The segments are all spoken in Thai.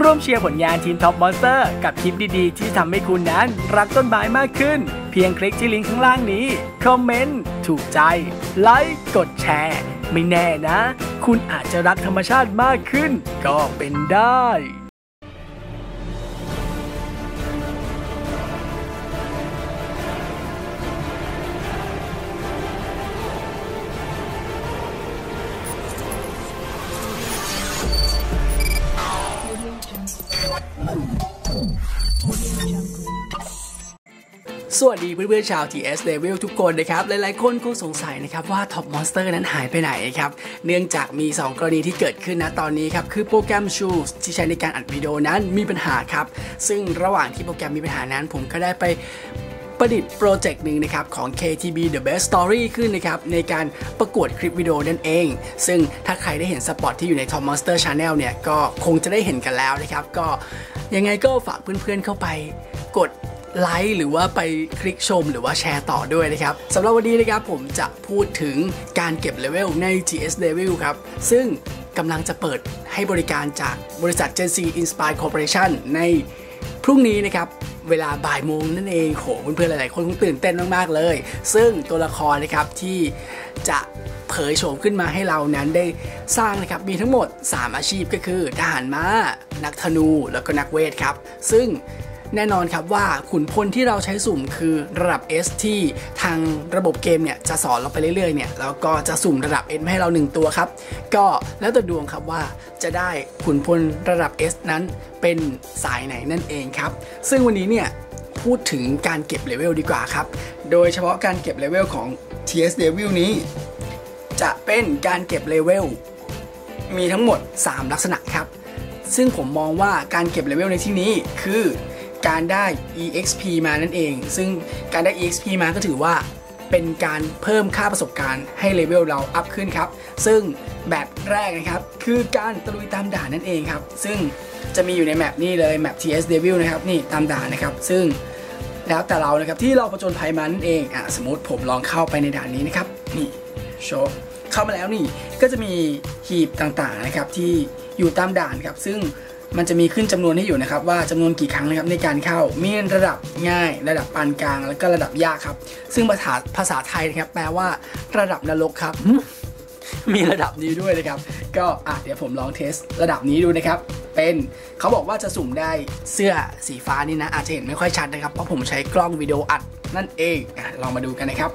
ร่วมเชียร์ผลงานทีมท็อปมอนสเตอร์กับคลิปดีๆ ที่ทำให้คุณนั้นรักต้นไม้มากขึ้น เพียงคลิกที่ลิงก์ข้างล่างนี้ คอมเมนต์ ถูกใจ ไลค์ กดแชร์ ไม่แน่นะ คุณอาจจะรักธรรมชาติมากขึ้น ก็เป็นได้ สวัสดีเพื่อนๆชาว TS Level ทุกคนนะครับ หลายๆคนคงสงสัยนะครับว่า Top Monster นั้นหายไปไหนครับ เนื่องจากมี 2 กรณีที่เกิดขึ้นนะตอนนี้ครับ คือโปรแกรม Shoes ที่ใช้ในการอัดวิดีโอนั้นมีปัญหาครับ ซึ่งระหว่างที่โปรแกรมมีปัญหานั้นผมก็ได้ไป ประดิษฐ์โปรเจกต์หนึ่งนะครับของ KTB The Best Story ขึ้นนะครับในการประกวดคลิปวิดีโอนั่นเอง ซึ่งถ้าใครได้เห็นสปอตที่อยู่ใน Top Monster Channel เนี่ยก็คงจะได้เห็นกันแล้วนะครับ ก็ยังไงก็ฝากเพื่อนๆเข้าไปกดไลค์หรือว่าไปคลิกชมหรือว่าแชร์ต่อด้วยนะครับสำหรับวันนี้นะครับผมจะพูดถึงการเก็บเลเวลใน GS Level ครับ ซึ่งกำลังจะเปิดให้บริการจากบริษัท Gen C Inspire Corporation ใน พรุ่งนี้นะครับเวลาบ่ายโมงนั่นเองโหเพื่อนๆหลายๆคนคงตื่นเต้นมากๆเลย ซึ่งตัวละครนะครับที่จะเผยโฉมขึ้นมาให้เรานั้นได้สร้างนะครับมีทั้งหมด 3 อาชีพก็คือ ทหารม้า นักธนูแล้วก็นักเวทครับ ซึ่ง แน่นอนครับว่าขุนพลที่เราใช้สุ่มคือระดับ S ที่ทางระบบเกมเนี่ยจะสอนเราไปเรื่อยๆเนี่ยแล้วก็จะสุ่มระดับ S ให้เรา 1 ตัวครับ ก็แล้วแต่ดวงครับว่าจะได้ขุนพลระดับ S นั้นเป็นสายไหนนั่นเองครับ ซึ่งวันนี้เนี่ยพูดถึงการเก็บเลเวลดีกว่าครับ โดยเฉพาะการเก็บเลเวลของ TS Level นี้ จะเป็นการเก็บเลเวลมีทั้งหมด 3 ลักษณะครับ ซึ่งผมมองว่าการเก็บเลเวลในที่นี้คือ การได้ EXP มานั่นเอง ซึ่งการได้ EXP มาก็ถือว่าเป็นการเพิ่มค่าประสบการณ์ให้เลเวลเราอัพขึ้นครับ ซึ่งแบบแรกนะครับ คือการตะลุยตามด่านนั่นเองครับ ซึ่งจะมีอยู่ในแมปนี้เลยแมป TS Devil นะครับ นี่ตามด่านนะครับ ซึ่งแล้วแต่เรานะครับที่เราประจนภัยมานั่นเองอะสมมติผมลองเข้าไปในด่านนี้นะครับ นี่โชว์เข้ามาแล้วนี่ก็จะมีหีบต่างๆนะครับที่อยู่ตามด่านครับ ซึ่ง มันจะมีขึ้นจำนวนให้อยู่นะครับว่าจำนวนกี่ครั้งนะครับในการเข้า มีระดับง่าย ระดับปานกลาง แล้วก็ระดับยากครับ ซึ่งภาษาภาษาไทยนะครับแปลว่าระดับนรกครับ มีระดับนี้ด้วยนะครับ ก็อะเดี๋ยวผมลองเทสระดับนี้ดูนะครับ เป็นเขาบอกว่าจะสุ่มได้เสื้อสีฟ้านี่นะ อาจจะเห็นไม่ค่อยชัดนะครับ เพราะผมใช้กล้องวิดีโออัดนั่นเองอะลองมาดูกันนะครับ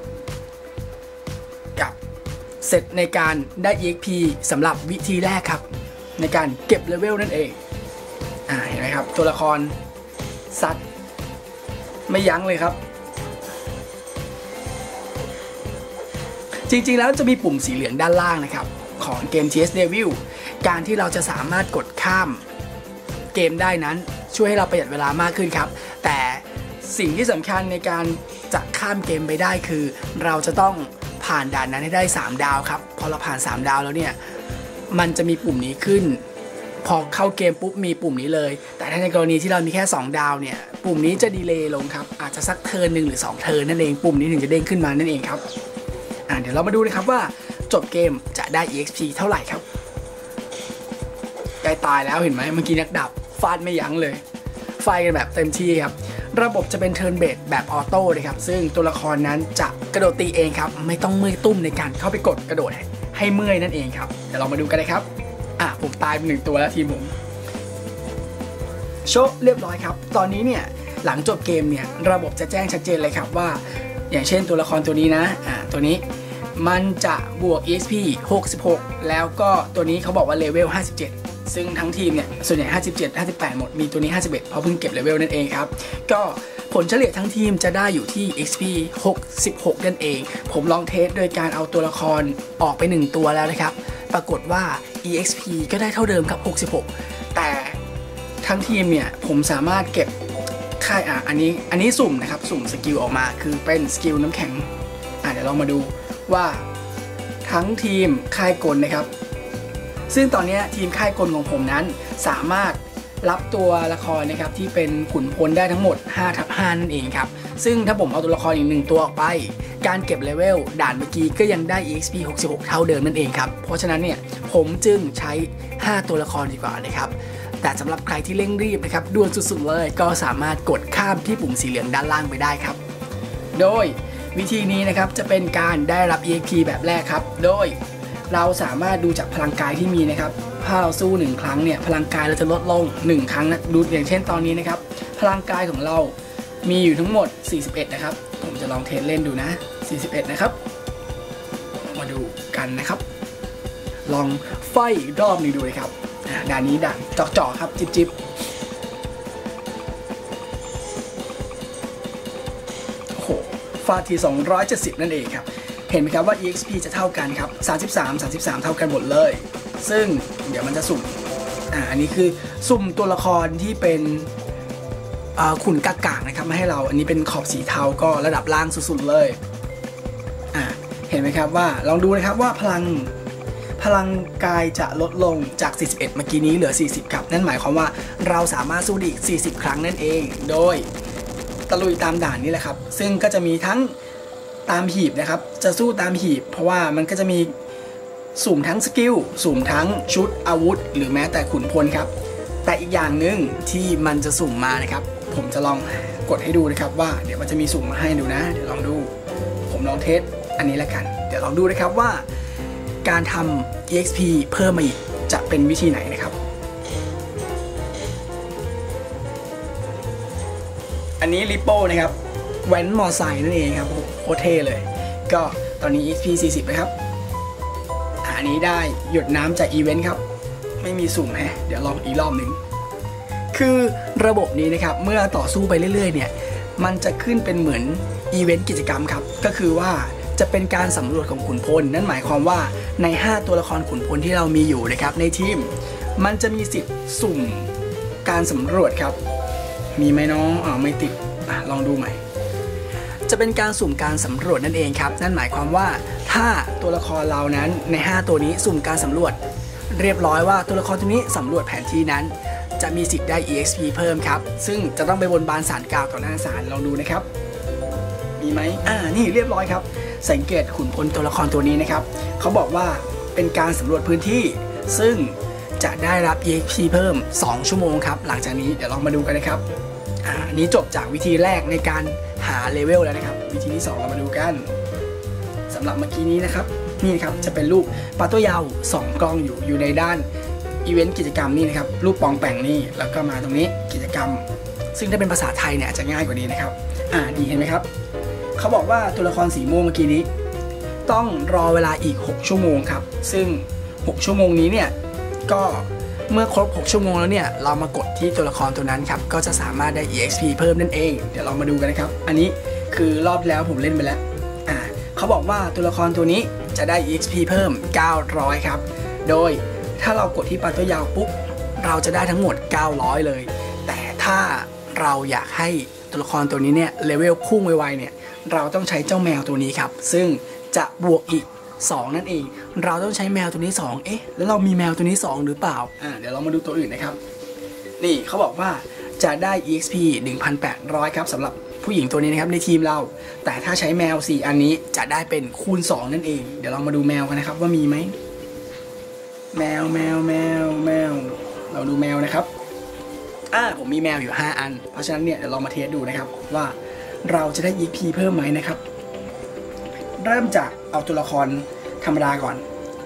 กับเสร็จในการได้ EXP สำหรับวิธีแรกครับ ในการเก็บเลเวลนั่นเอง อ่าเห็นไหมครับ ตัวละครสัตว์ไม่ยั้งเลยครับ จริงๆแล้วจะมีปุ่มสีเหลืองด้านล่างนะครับ ของเกม TS Devil การที่เราจะสามารถกดข้ามเกมได้นั้นช่วยให้เราประหยัดเวลามากขึ้นครับ แต่สิ่งที่สำคัญในการจะข้ามเกมไปได้คือ เราจะต้องผ่านด่านนั้นให้ได้ 3 ดาวครับ พอเราผ่าน 3 ดาวแล้วเนี่ย มันจะมีปุ่มนี้ขึ้น พอเข้าเกมปุ๊บมีปุ่มนี้เลย แต่ถ้าในกรณีที่เรามีแค่ 2 ดาวเนี่ย ปุ่มนี้จะดีเลย์ลงครับ อาจจะสักเทิร์นหนึ่งหรือ 2 เทิร์นนั่นเอง ปุ่มนี้ถึงจะเด้งขึ้นมานั่นเองครับ อ่าเดี๋ยวเรามาดูนะครับว่าจบเกมจะได้ EXP เท่าไหร่ครับใกล้ตายแล้วเห็นไหมเมื่อกี้นักดับฟาดไม่ยั้งเลยไฟกันแบบเต็มที่ครับ ระบบจะเป็นเทิร์นเบสแบบออโต้เลยครับ ซึ่งตัวละครนั้นจะกระโดดตีเองครับ ไม่ต้องเมื่อยตุ้มในการเข้าไปกดกระโดดให้เมื่อยนั่นเองครับ เดี๋ยวเรามาดูกันเลยครับ อะผมตายไปหนึ่งตัวแล้วทีมผมโชว์เรียบร้อยครับ ตอนนี้เนี่ยหลังจบเกมเนี่ยระบบจะแจ้งชัดเจนเลยครับว่า อย่างเช่นตัวละครตัวนี้นะอ่าตัวนี้มันจะบวก EXP 66 แล้วก็ตัวนี้เขาบอกว่าเลเวล 57 ซึ่งทั้งทีมเนี่ยส่วนใหญ่ 57 58 หมด มีตัวนี้ 51 เพราะเพิ่งเก็บเลเวลนั่นเองครับ ก็ผลเฉลี่ยทั้งทีมจะได้อยู่ที่ XP 66 นั่นเอง ผมลองเทสโดยการเอาตัวละครออกไป 1 ตัวแล้วนะครับ ปรากฏว่า EXP ก็ได้เท่าเดิมครับ 66 แต่ทั้งทีมเนี่ย ผมสามารถเก็บค่ายอะอันนี้อันนี้สุ่มนะครับ สุ่มสกิลออกมาคือเป็นสกิลน้ำแข็ง อะเดี๋ยวเรามาดูว่าทั้งทีมค่ายกลนะครับ ซึ่งตอนนี้ทีมค่ายกลของผมนั้นสามารถรับตัวละครนะครับที่เป็นขุนพลได้ทั้งหมด5ทับ5นั่นเองครับ ซึ่งถ้าผมเอาตัวละครอีกหนึ่งตัวออกไป การเก็บเลเวลด่านเมื่อกี้ก็ยังได้ EXP 66 เท่าเดิมนั่นเองครับ เพราะฉะนั้นเนี่ยผมจึงใช้ 5 ตัวละครดีกว่านะครับแต่สำหรับใครที่เร่งรีบนะครับด่วนสุดๆเลยก็สามารถกดข้ามที่ปุ่มสีเหลืองด้านล่างไปได้ครับ โดยวิธีนี้นะครับจะเป็นการได้รับ EXP แบบแรกครับ โดยเราสามารถดูจากพลังกายที่มีนะครับ ถ้าเราสู้ 1 ครั้งเนี่ยพลังกายเราจะลดลง 1 ครั้งนะดูอย่างเช่นตอนนี้นะครับ พลังกายของเรามีอยู่ทั้งหมด 41 นะครับ ผมจะลองเทสเล่นดูนะ 41 นะครับ มาดูกันนะครับ ลองไฟรอบหนึงดูเลยครับด่านนี้ด่านจอกๆครับ จิบจิบโอ้โหฟาดที270 นั่นเองครับ เห็นไหมครับว่า EXP จะเท่ากันครับ 33 33 เท่ากันหมดเลย ซึ่งเดี๋ยวมันจะสุ่มอ่าอันนี้คือสุ่มตัวละครที่เป็นขุนกากากนะครับมาให้เราอันนี้เป็นขอบสีเทาก็ระดับล่างสุดๆเลย เห็นไหมครับว่าลองดูนะครับว่าพลังพลังกายจะลดลงจาก 41 เมื่อกี้นี้เหลือ 40 ครับ นั่นหมายความว่าเราสามารถสู้ได้อีก 40 ครั้งนั่นเอง โดยตะลุยตามด่านนี่แหละครับ ซึ่งก็จะมีทั้งตามหีบนะครับ จะสู้ตามหีบ เพราะว่ามันก็จะมีสุ่มทั้งสกิล สุ่มทั้งชุดอาวุธ หรือแม้แต่ขุนพลครับ แต่อีกอย่างหนึ่งที่มันจะสุ่มมานะครับ ผมจะลองกดให้ดูนะครับว่าเดี๋ยวมันจะมีสุ่มมาให้ดูนะ เดี๋ยวลองดู ผมลองเทส อันนี้ละกัน เดี๋ยวลองดูนะครับว่า การทำ EXP เพิ่มมาอีกจะเป็นวิธีไหนนะครับ อันนี้ริปโป้นะครับแว้นมอไซค์นั่นเองครับโอ้โหโคตรเท่เลย ก็ตอนนี้ EXP 40 นะครับอ่าอันนี้ได้หยดน้ำจากอีเวนต์ครับ ไม่มีสุ่มแฮะเดี๋ยวลองอีกรอบหนึ่งคือระบบนี้นะครับ เมื่อต่อสู้ไปเรื่อยๆเนี่ย มันจะขึ้นเป็นเหมือนอีเวนต์กิจกรรมครับ ก็คือว่า จะเป็นการสำรวจของขุนพล นั่นหมายความว่าใน 5 ตัวละครขุนพลที่เรามีอยู่นะครับในทีม มันจะมีสิทธิ์สุ่มการสำรวจครับ มีไหมน้องอ่าไม่ติดอลองดูใหม่ จะเป็นการสุ่มการสำรวจนั่นเองครับ นั่นหมายความว่าถ้าตัวละครเรานั้นใน 5 ตัวนี้สุ่มการสำรวจ เรียบร้อยว่าตัวละครตัวนี้สำรวจแผนที่นั้น จะมีสิทธิ์ได้ EXP เพิ่มครับ ซึ่งจะต้องไปบนบานสารกล่าวต่อหน้าศาลลองดูนะครับ มีไหมอ่า นี่เรียบร้อยครับ สังเกตขุนพลตัวละครตัวนี้นะครับเขาบอกว่าเป็นการสำรวจพื้นที่ ซึ่งจะได้รับ EXP เพิ่ม 2 ชั่วโมงครับ หลังจากนี้เดี๋ยวลองมาดูกันนะครับอ่าอันนี้จบจากวิธีแรกในการหาเลเวลแล้วนะครับ วิธีที่ 2 เรามาดูกันสำหรับเมื่อกี้นี้นะครับ นี่นะครับจะเป็นรูปปลาตัวยาว 2 กล้องอยู่อยู่ในด้านอีเวนต์กิจกรรมนี่นะครับ รูปปองแปงนี่แล้วก็มาตรงนี้กิจกรรม ซึ่งถ้าเป็นภาษาไทยเนี่ยอาจจะง่ายกว่านี้นะครับ อ่าดีเห็นไหมครับ เขาบอกว่าตัวละครสีม่วงเมื่อกี้นี้ ต้องรอเวลาอีก 6 ชั่วโมงครับ ซึ่ง 6 ชั่วโมงนี้เนี่ยก็เมื่อครบ 6 ชั่วโมงแล้วเนี่ยเรามากดที่ตัวละครตัวนั้นครับก็จะสามารถได้ EXP เพิ่มนั่นเอง เดี๋ยวเรามาดูกันนะครับ อันนี้คือรอบแล้วผมเล่นไปแล้วอ่าเขาบอกว่าตัวละครตัวนี้จะได้ EXP เพิ่ม 900 ครับ โดยถ้าเรากดที่ปลาตัวยาวปุ๊บเราจะได้ทั้งหมด 900 เลย แต่ถ้าเราอยากให้ตัวละครตัวนี้เนี่ยเลเวลพุ่งไวๆเนี่ย เราต้องใช้เจ้าแมวตัวนี้ครับ ซึ่งจะบวกอีก 2 นั่นเอง เราต้องใช้แมวตัวนี้ 2 เอ๊ะ แล้วเรามีแมวตัวนี้ 2 หรือเปล่า อ่า เดี๋ยวเรามาดูตัวอื่นนะครับ นี่เขาบอกว่าจะได้ EXP 1,800 ครับสำหรับผู้หญิงตัวนี้นะครับในทีมเรา แต่ถ้าใช้แมว 4 อันนี้จะได้เป็นคูณ 2 นั่นเอง เดี๋ยวเรามาดูแมวกันนะครับว่ามีไหม แมวแมวแมวแมว เราดูแมวนะครับ อ่า ผมมีแมวอยู่ 5 อัน เพราะฉะนั้นเนี่ยเดี๋ยวเรามาเทสดูนะครับว่า เราจะได้ EP เพิ่มไหมนะครับ เริ่มจากเอาตัวละครธรรมดาก่อน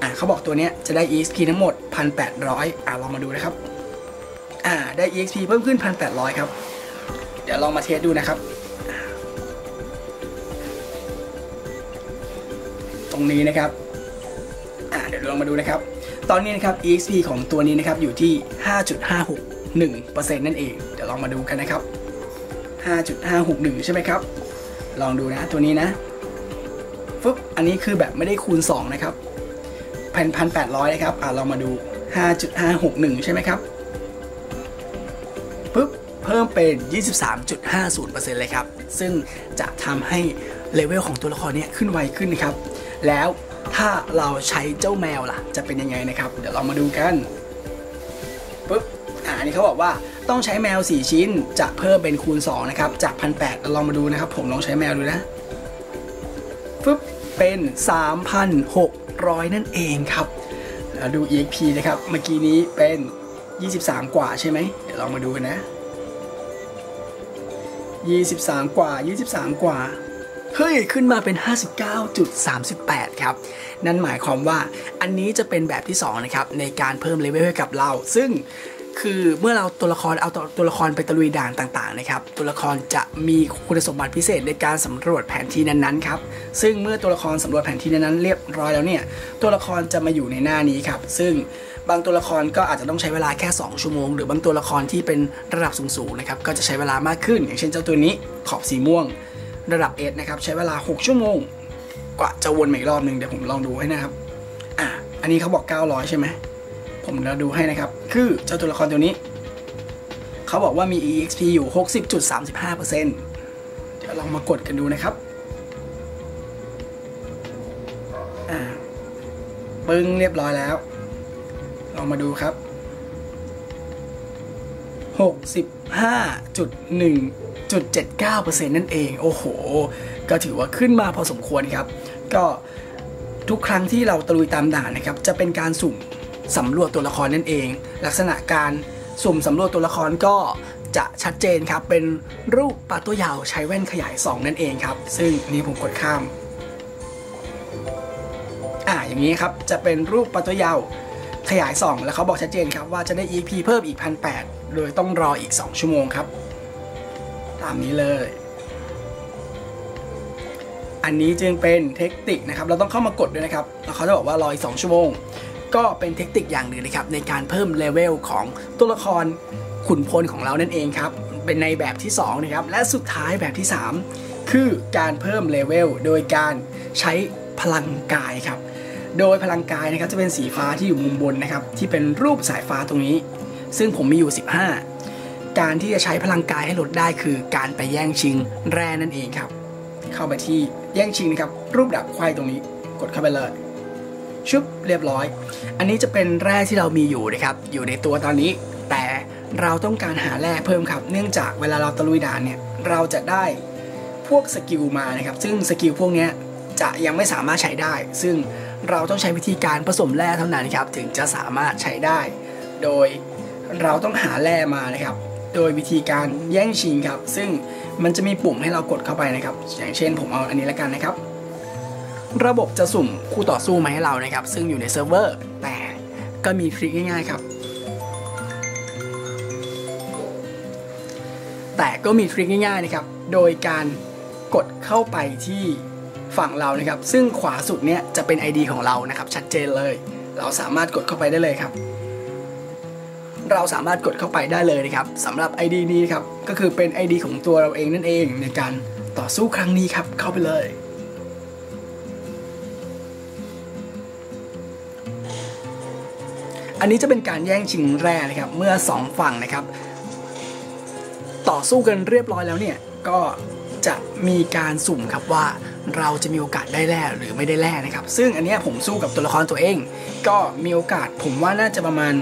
อ่าเขาบอกตัวเนี้ยจะได้ EXP ทั้งหมด 1,800อ่าเรามาดูนะครับอ่าได้ EXP เพิ่มขึ้น 1,800 ครับ เดี๋ยวลองมาเทสดูนะครับ ตรงนี้นะครับอ่าเดี๋ยวลองมาดูนะครับ ตอนนี้นะครับ EXP ของตัวนี้นะครับอยู่ที่ 5.561%นั่นเอง เดี๋ยวลองมาดูกันนะครับ 5.561 ใช่ไหมครับ ลองดูนะตัวนี้นะฟึบอันนี้คือแบบไม่ได้คูณ 2 นะครับพันพันแปดร้อยนะครับอ่าเรามาดู 5.561 ใช่ไหมครับปึ๊บเพิ่มเป็น 23.50%เลยครับ ซึ่งจะทำให้เลเวลของตัวละครเนี้ขึ้นไวขึ้นนะครับ แล้วถ้าเราใช้เจ้าแมวล่ะ จะเป็นยังไงนะครับ เดี๋ยวเรามาดูกันปึ๊บอ่าอันนี้เขาบอกว่า ต้องใช้แมว 4 ชิ้น จะเพิ่มเป็นคูณ 2 นะครับ จาก 1,800เราลองมาดูนะครับ ผมลองใช้แมวดูนะฟึบเป็น 3,600 นั่นเองครับแล้วดู EXP นะครับ เมื่อกี้นี้เป็น 23 กว่าใช่ไหมเดี๋ยวเรามาดูกันนะ 23 กว่า 23 กว่าเฮ้ย ขึ้นมาเป็น 59.38 ครับ นั่นหมายความว่าอันนี้จะเป็นแบบที่ 2 นะครับ ในการเพิ่มเลเวลให้กับเรา ซึ่ง คือเมื่อเราตัวละครเอาตัวตัวละครไปตะลุยด่านต่างๆนะครับ ตัวละครจะมีคุณสมบัติพิเศษในการสำรวจแผนที่นั้นๆครับซึ่งเมื่อตัวละครสำรวจแผนที่นั้นๆเรียบร้อยแล้วเนี่ยตัวละครจะมาอยู่ในหน้านี้ครับ ซึ่งบางตัวละครก็อาจจะต้องใช้เวลาแค่ 2 ชั่วโมง หรือบางตัวละครที่เป็นระดับสูงๆนะครับก็จะใช้เวลามากขึ้น อย่างเช่นเจ้าตัวนี้ขอบสีม่วง ระดับเอนะครับใช้เวลา 6 ชั่วโมง กว่าจะวนมาอีกรอบหนึ่งเดี๋ยวผมลองดูให้นะครับอะอันนี้เขาบอก 900 ใช่ไหม ผมจะดูให้นะครับ คือเจ้าตัวละครตัวนี้ เขาบอกว่ามี EXP อยู่ 60.35%เดี๋ยวลองมากดกันดูนะครับปึ้งเรียบร้อยแล้ว ลองมาดูครับ 65.1.79%นั่นเอง โอ้โห ก็ถือว่าขึ้นมาพอสมควรครับ ก็ทุกครั้งที่เราตะลุยตามด่านนะครับ จะเป็นการสุ่ม สำรวจตัวละครนั่นเอง ลักษณะการสุ่มสำรวจตัวละครก็จะชัดเจนครับ เป็นรูปปลาตัวยาวใช้แว่นขยาย 2 นั่นเองครับ ซึ่งอันนี้ผมกดข้าม อ่าอย่างนี้ครับ จะเป็นรูปปลาตัวยาวขยาย 2 แล้วเขาบอกชัดเจนครับว่าจะได้ EP เพิ่มอีก 1,800 โดยต้องรออีก 2 ชั่วโมงครับ ตามนี้เลย อันนี้จึงเป็นเทคนิคนะครับ เราต้องเข้ามากดด้วยนะครับ แล้วเขาจะบอกว่ารออีก 2 ชั่วโมง ก็เป็นเทคนิคอย่างหนึ่งนะครับในการเพิ่มเลเวลของตัวละครขุนพลของเรานั่นเองครับ เป็นในแบบที่2นะครับและสุดท้ายแบบที่ 3 คือการเพิ่มเลเวลโดยการใช้พลังกายครับ โดยพลังกายนะครับจะเป็นสีฟ้าที่อยู่มุมบนนะครับที่เป็นรูปสายฟ้าตรงนี้ ซึ่งผมมีอยู่ 15 การที่จะใช้พลังกายให้ลดได้คือการไปแย่งชิงแร่นั่นเองครับ เข้าไปที่แย่งชิงนะครับรูปดับควายตรงนี้ กดเข้าไปเลย ชุบเรียบร้อย อันนี้จะเป็นแร่ที่เรามีอยู่นะครับ อยู่ในตัวตอนนี้ แต่เราต้องการหาแร่เพิ่มครับ เนื่องจากเวลาเราตะลุยด่านเนี่ย เราจะได้พวกสกิลมานะครับ ซึ่งสกิลพวกนี้จะยังไม่สามารถใช้ได้ ซึ่งเราต้องใช้วิธีการผสมแร่เท่านั้นครับ ถึงจะสามารถใช้ได้ โดยเราต้องหาแร่มานะครับ โดยวิธีการแย่งชิงครับ ซึ่งมันจะมีปุ่มให้เรากดเข้าไปนะครับ อย่างเช่นผมเอาอันนี้แล้วกันนะครับ ระบบจะสุ่มคู่ต่อสู้มาให้เรานะครับ ซึ่งอยู่ในเซิร์ฟเวอร์ แต่ก็มีทริคง่ายๆครับ แต่ก็มีทริคง่ายๆนะครับ โดยการกดเข้าไปที่ฝั่งเรานะครับ ซึ่งขวาสุดเนี่ยจะเป็น ID ของเรานะครับ ชัดเจนเลย เราสามารถกดเข้าไปได้เลยครับ เราสามารถกดเข้าไปได้เลยนะครับสำหรับ ID นี้ครับ ก็คือเป็น ID ของตัวเราเองนั่นเองในการต่อสู้ครั้งนี้ครับ เข้าไปเลย อันนี้จะเป็นการแย่งชิงแร่นะครับเมื่อ 2 ฝั่งนะครับ ต่อสู้กันเรียบร้อยแล้วเนี่ยก็จะมีการสุ่มครับว่าเราจะมีโอกาสได้แร่หรือไม่ได้แร่นะครับ ซึ่งอันนี้ผมสู้กับตัวละครตัวเอง ก็มีโอกาสผมว่าน่าจะประมาณ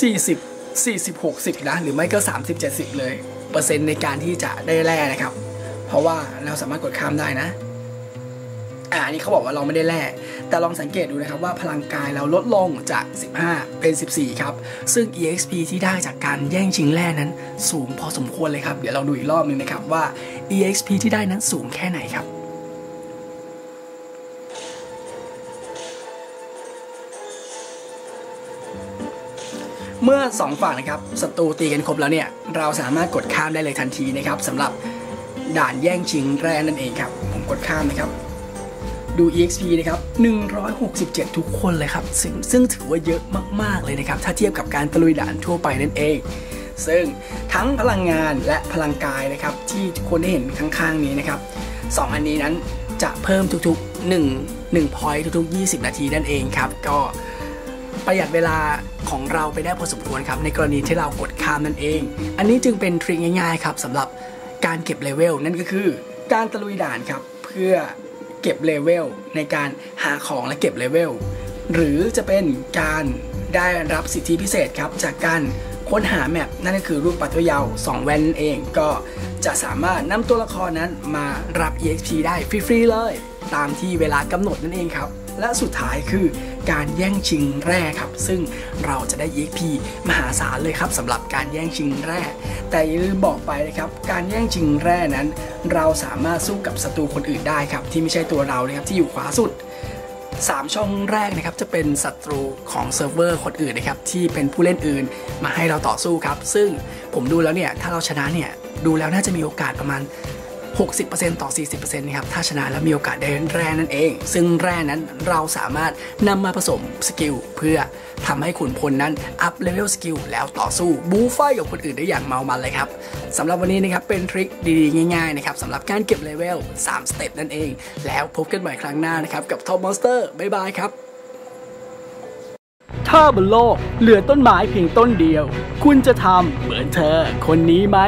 40 40 60นะหรือไม่ก็ 30 70 เลย เปอร์เซ็นต์ในการที่จะได้แร่นะครับ เพราะว่าเราสามารถกดข้ามได้นะ อ่าอันนี้เขาบอกว่าเราไม่ได้แร่แต่ลองสังเกตดูนะครับว่าพลังกายเราลดลงจาก 15 เป็น 14 ครับ ซึ่ง EXP ที่ได้จากการแย่งชิงแร่นั้นสูงพอสมควรเลยครับ เดี๋ยวเราดูอีกรอบหนึงนะครับว่า EXP ที่ได้นั้นสูงแค่ไหนครับเมื่อ 2 ฝั่งนะครับศัตรูตีกันครบแล้วเนี่ย เราสามารถกดข้ามได้เลยทันทีนะครับสำหรับด่านแย่งชิงแร่นั่นเองครับ ผมกดข้ามนะครับ ดู EXP นะครับ 167 ทุกคนเลยครับ ซึ่งซึ่งถือว่าเยอะมาก ๆ เลยนะครับ ถ้าเทียบกับการตะลุยด่านทั่วไปนั่นเอง ซึ่งทั้งพลังงานและพลังกายนะครับ ที่คนได้เห็นข้างๆนี้นะครับสองอันนี้นั้นจะเพิ่มทุกๆ 1 1 point ทุกๆ 20 นาทีนั่นเองครับ ก็ประหยัดเวลาของเราไปได้พอสมควรครับ ในกรณีที่เรากดข้ามนั่นเอง อันนี้จึงเป็นทริคง่ายๆครับสำหรับการเก็บเลเวลนั่นก็คือ การตะลุยด่านครับ เพื่อ เก็บเลเวลในการหาของและเก็บเลเวลหรือจะเป็นการได้รับสิทธิพิเศษครับ จากการค้นหาแมปนั่นก็คือรูปปัตตัวยาว2แว่นเองก็จะสามารถนำตัวละครนั้นมารับ EXP ได้ฟรีๆเลย ตามที่เวลากำหนดนั่นเองครับ และสุดท้ายคือ การแย่งชิงแร่ครับ ซึ่งเราจะได้ EXP มหาศาลเลยครับสำหรับการแย่งชิงแร่ แต่อย่าลืมบอกไปนะครับ การแย่งชิงแร่นั้น เราสามารถสู้กับศัตรูคนอื่นได้ครับ ที่ไม่ใช่ตัวเรานะครับที่อยู่ขวาสุด3 ช่องแรกนะครับจะเป็นศัตรูของเซิร์ฟเวอร์คนอื่นนะครับที่เป็นผู้เล่นอื่นมาให้เราต่อสู้ครับ ซึ่งผมดูแล้วเนี่ยถ้าเราชนะเนี่ยดูแล้วน่าจะมีโอกาสประมาณ 60%ต่อ 40%นะครับถ้าชนะแล้วมีโอกาสได้แร่นั่นเอง ซึ่งแร่นั้นเราสามารถนำมาผสมสกิลเพื่อทำให้ขุนพลนั้นอัพเลเวลสกิลแล้วต่อสู้บูฟไฟกับคนอื่นได้อย่างเมามันเลยครับสำหรับวันนี้นะครับเป็นทริคดีๆ ง่ายๆนะครับสำหรับการเก็บเลเวล3สเต็ปนั่นเอง แล้วพบกันใหม่ครั้งหน้านะครับกับ Top Monster บ๊ายบายครับถ้าบนโลกเหลือต้นไม้เพียงต้นเดียว คุณจะทำเหมือนเธอคนนี้ไหม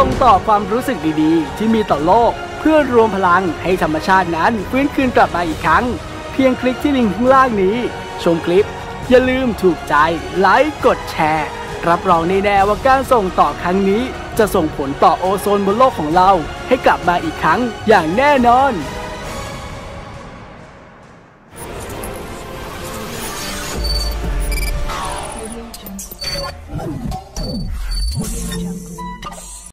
ส่งต่อความรู้สึกดีๆ ที่มีต่อโลก เพื่อรวมพลังให้ธรรมชาตินั้นฟื้นคืนกลับมาอีกครั้ง เพียงคลิกที่ลิงก์ข้างล่างนี้ ชมคลิป อย่าลืมถูกใจ ไลค์กดแชร์ รับรองแน่ๆว่าการส่งต่อครั้งนี้ จะส่งผลต่อโอโซนบนโลกของเรา ให้กลับมาอีกครั้งอย่างแน่นอน